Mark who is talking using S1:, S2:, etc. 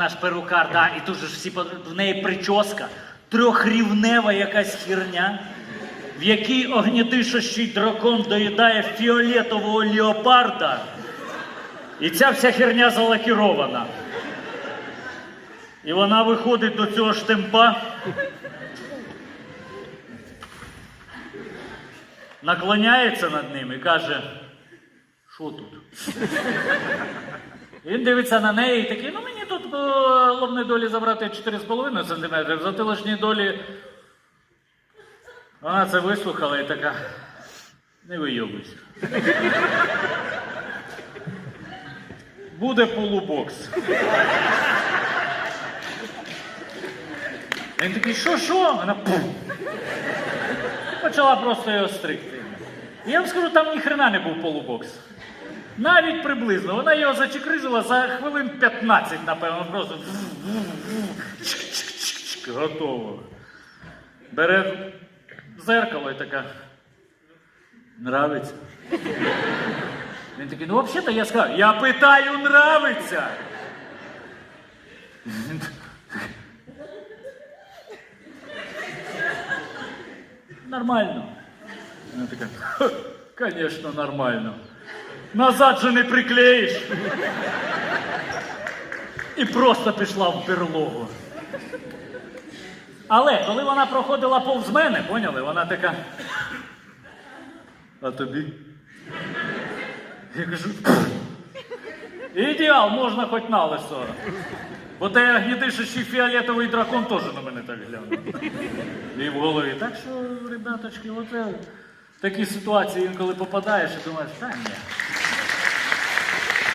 S1: Наш перукар, да, і тут же ж всі в неї прическа, трьохрівнева якась херня, в якій огнєдишащий дракон доїдає фіолетового леопарда. І ця вся херня залакірована. І вона виходить до цього штемпа. Наклоняється над ним і каже, що тут? Він дивиться на неї і такий, ну мені тут по лобної долі забрати 4,5 см, за тилочні долі. Вона це вислухала і така. Не вийобуйся. Буде полубокс. Він такий, що, що? Вона пф. почала просто його стригти. І я вам скажу, там ніхрена не був полубокс. Навіть приблизно. Вона його зачекризила за хвилин 15, напевно, просто. Готово. Бере зеркало і така. Нравиться. Він такий, ну взагалі-то я сказав, я питаю, нравиться. Нормально. Вона така, «Ха, звісно, нормально. Назад же не приклеїш. І просто пішла в берлогу. Але коли вона проходила повз мене, поняли, вона така. А тобі? Я кажу. Ідеал, можна хоч на лисо. Бо той огнідишащий фіолетовий дракон теж на мене так глянув. І в голові. Так що, ребяточки, оце в такі ситуації інколи попадаєш і думаєш, та ні.